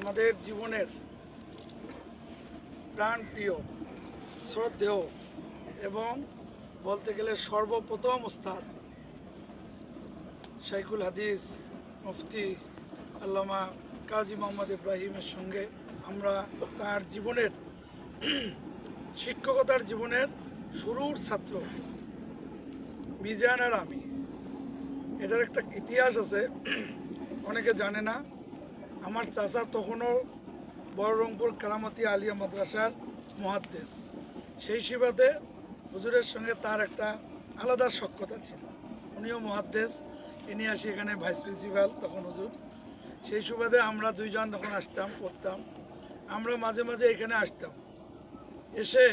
আমাদের জীবনের প্রাণপ্রিয়, শ্রদ্ধেয় এবং বলতে গেলে সর্বপ্রথম ওস্তাদ শাইখুল হাদিস, মুফতি আল্লামা কাজী মোহাম্মদ ইব্রাহিমের সঙ্গে আমরা তার জীবনের, শিক্ষকতার জীবনের শুরুর ছাত্র, মিজান আর আমি। এটার একটা ইতিহাস আছে, অনেকে জানে না। আমার চাচা তখনও বহরমপুর কারামতি আলিয়া মাদ্রাসার মহাদ্দেশ। সেই সুবাদে হুজুরের সঙ্গে তার একটা আলাদা সক্ষতা ছিল। উনিও মহাদ্দেশ, ইনি আসি এখানে ভাইস প্রিন্সিপাল তখন হুজুর। সেই সুবাদে আমরা দুইজন তখন আসতাম, পড়তাম। আমরা মাঝে মাঝে এখানে আসতাম। এসে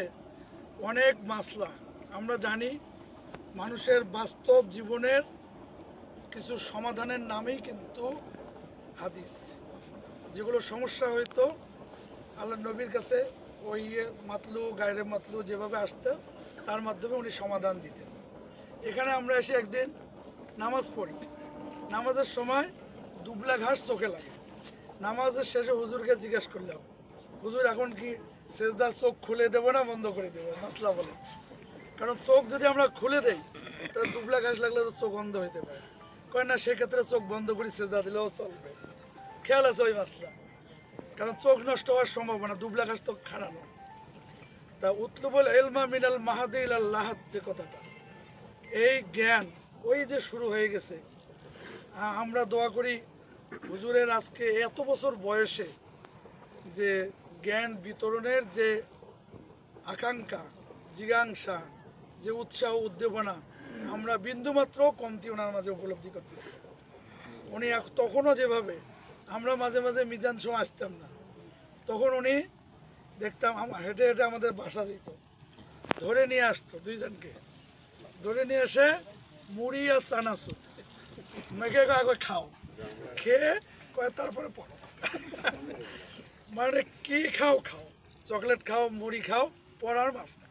অনেক মাসলা। আমরা জানি মানুষের বাস্তব জীবনের কিছু সমাধানের নামেই কিন্তু হাদিস। যেগুলো সমস্যা হইতো আল্লাহ নবীর কাছে ওই ইয়ে মাতলু, গায়রে মাতলু যেভাবে আসতো, তার মাধ্যমে উনি সমাধান দিতেন। এখানে আমরা এসে একদিন নামাজ পড়ি। নামাজের সময় দুবলা ঘাস চোখে লাগে। নামাজের শেষে হুজুরকে জিজ্ঞেস করলাম, হুজুর, এখন কি সেজদার চোখ খুলে দেবো না বন্ধ করে দেবো? মাসলা বলে। কারণ চোখ যদি আমরা খুলে দেই, তাহলে দুবলা ঘাস লাগলে তো চোখ বন্ধ হইতে পারে। কয় না, সেক্ষেত্রে চোখ বন্ধ করে, সেজদা দিলেও চলবে। খেয়াল আছে ওই মাসলা কারণ চোখ নষ্ট হওয়ার সম্ভাবনা, দুবলা ঘাস তো খাড়ানো তা উতলুবল এলমা মিনাল মাহাদিল আল্লাহাত যে কথাটা, এই জ্ঞান ওই যে শুরু হয়ে গেছে। আমরা দোয়া করি হুজুরের আজকে এত বছর বয়সে যে জ্ঞান বিতরণের যে আকাঙ্ক্ষা, জিজ্ঞাসা, যে উৎসাহ, উদ্দীপনা, আমরা বিন্দুমাত্র কমতি ওনার মাঝে উপলব্ধি করতেছি। উনি তখনও যেভাবে আমরা মাঝে মাঝে মিজান সময় আসতাম না। তখন উনি দেখতাম আম- হেঁটে হেঁটে আমাদের বাসা দিত। ধরে নিয়ে আসতো দুইজনকে। ধরে নিয়ে এসে মুড়ি আর চানাচুর। মেঘে আগে খাও। খেয়ে কয়, তারপরে পড়ো মানে কি খাও খাও। চকলেট খাও, মুড়ি খাও পড়ার মাফ নাই।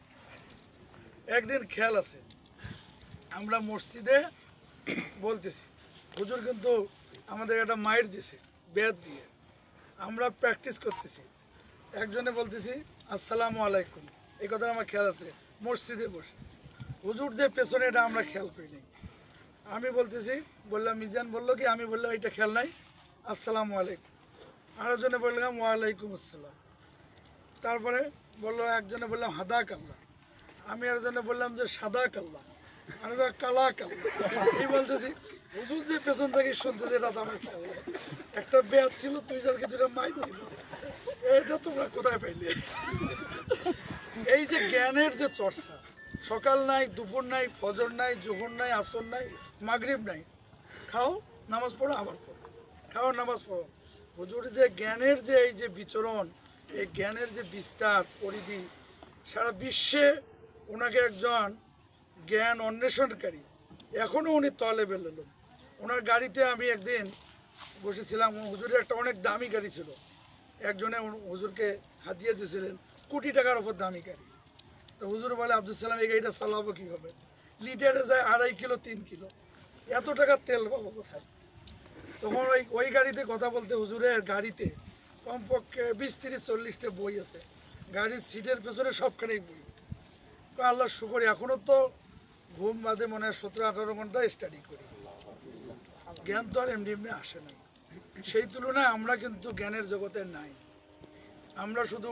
একদিন খেয়াল আছে। আমরা মসজিদে বলতেছি, হুজুর কিন্তু আমাদের একটা মায়ের দিছে। বেদ দিয়ে আমরা প্র্যাকটিস করতেছি। একজনে বলতেছি, আসসালামু আলাইকুম। এই কথা আমার খেয়াল আছে। মসজিদে বসে। হুজুর যে পেছনে এটা আমরা খেয়াল করি করিনি আমি বলতেছি, বললাম, মিজান বলল কি? আমি বললাম এটা খেয়াল নাই। আসসালামু আলাইকুম। আরেকজনে বললাম, ওয়ালাইকুম আসসালাম। তারপরে বলল, একজনে বললাম হাদা কাল্লা আমি আরেকজনে বললাম যে সাদা কাল্লা আরেকজন কালা কাল্লা এই বলতেছি হুজুর যে পেছন আমার একটা ছিল তুই এটা তোমরা কোথায় পাইলে? এই যে জ্ঞানের যে চর্চা, সকাল নাই, দুপুর নাই, ফজর নাই, জোহর নাই, আসর নাই, মাগরিব নাই। খাও, নামাজ পড়ো, আবার পড়ো। খাও, নামাজ পড়ো। হুজুর যে জ্ঞানের যে এই যে বিচরণ, এই জ্ঞানের যে বিস্তার, পরিধি, সারা বিশ্বে ওনাকে একজন জ্ঞান অন্বেষণকারী। এখনও উনি তলে বেরোলেন ওনার গাড়িতে আমি একদিন বসেছিলাম হুজুরের একটা অনেক দামি গাড়ি ছিল। একজনে হুজুরকে হাতিয়ে দিয়েছিলেন, কোটি টাকার ওপর দামি গাড়ি। তো হুজুর বলে, আব্দুল সালাম, এই গাড়িটা চালাবো কীভাবে? লিটারে যায় আড়াই কিলো, তিন কিলো। এত টাকার তেল পাবো কোথায়? তখন ওই ওই গাড়িতে কথা বলতে হুজুরের গাড়িতে কমপক্ষে বিশ তিরিশ চল্লিশটা বই আছে। গাড়ির সিটের পেছনে সবখানেই বই। আল্লাহ শুকর এখনও তো ঘুম বাদে মনে হয় সতেরো আঠারো ঘণ্টা স্টাডি করি। জ্ঞান তো আর এমনি এমনি আসে না। সেই তুলনায় আমরা কিন্তু জ্ঞানের জগতে নাই। আমরা শুধু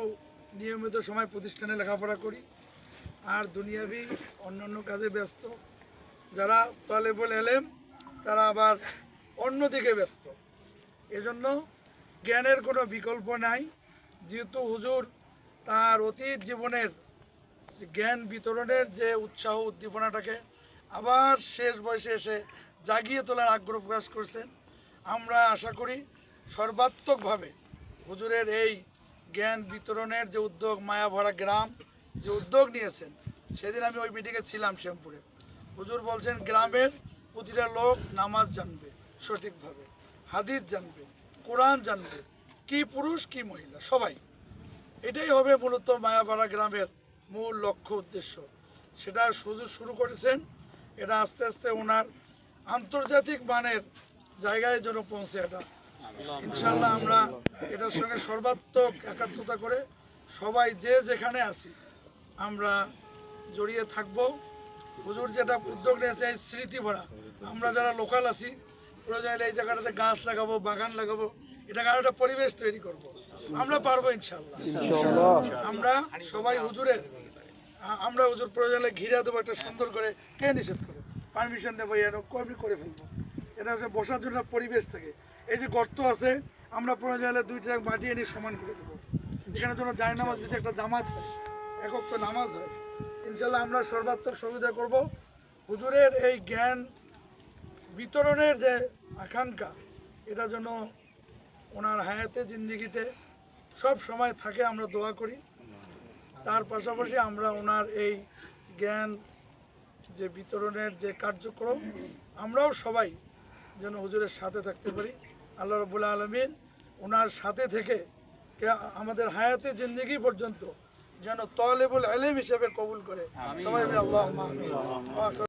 নিয়মিত সময় প্রতিষ্ঠানে লেখাপড়া করি আর দুনিয়াবি অন্যান্য কাজে ব্যস্ত। যারা তলেবল এলেম, তারা আবার অন্যদিকে ব্যস্ত। এজন্য জ্ঞানের কোনো বিকল্প নাই। যেহেতু হুজুর তার অতীত জীবনের জ্ঞান বিতরণের যে উৎসাহ উদ্দীপনাটাকে আবার শেষ বয়সে এসে জাগিয়ে তোলার আগ্রহ প্রকাশ করছেন। আমরা আশা করি সর্বাত্মকভাবে হুজুরের এই জ্ঞান বিতরণের যে উদ্যোগ মায়াভরা গ্রাম যে উদ্যোগ নিয়েছেন, সেদিন আমি ওই মিটিংয়ে ছিলাম শ্যামপুরে। হুজুর বলছেন, গ্রামের প্রতিটা লোক নামাজ জানবে, সঠিকভাবে। হাদিস জানবে, কোরআন জানবে, কি পুরুষ, কি মহিলা, সবাই। এটাই হবে মূলত মায়াপাড়া গ্রামের মূল লক্ষ্য, উদ্দেশ্য। সেটা শুরু শুরু করেছেন এটা আস্তে আস্তে ওনার আন্তর্জাতিক মানের জায়গায় যেন পৌঁছে এটা। ইনশাল্লাহ আমরা এটার সঙ্গে সর্বাত্মক একাত্মতা করে সবাই যে যেখানে আছি আমরা জড়িয়ে থাকব। হুজুর যেটা উদ্যোগ নিয়েছে এই স্মৃতি ভরা। আমরা যারা লোকাল আছি প্রয়োজন এই জায়গাটাতে গাছ লাগাবো বাগান লাগাবো এটাকে এটা একটা পরিবেশ তৈরি করব। আমরা পারব ইনশাল্লাহ আমরা সবাই হুজুরের আমরা হুজুর প্রয়োজন ঘিরে দেবো একটা সুন্দর করে কে নিষেধ করে পারমিশন নেব এর আমি করে ফেলব। এটা হচ্ছে বসার জন্য পরিবেশ থাকে। এই যে গর্ত আছে, আমরা প্রয়োজন হলে দুই ট্রাক মাটি এনে সমান করে দেবো। এখানে যেন যায় নামাজ বিছে একটা জামাত হয়, একক তো নামাজ হয়। ইনশাল্লাহ আমরা সর্বাত্মক সুবিধা করব। হুজুরের এই জ্ঞান বিতরণের যে আকাঙ্ক্ষা, এটা যেন ওনার হায়াতে, জিন্দিগিতে সব সময় থাকে, আমরা দোয়া করি। তার পাশাপাশি আমরা ওনার এই জ্ঞান যে বিতরণের যে কার্যক্রম আমরাও সবাই যেন হুজুরের সাথে থাকতে পারি। আল্লাহ রবুল্লা আলমিন ওনার সাথে থেকে আমাদের হায়াতে জিন্দগি পর্যন্ত যেন তলেবুল আলেম হিসেবে কবুল করে। সবাই আল্লাহ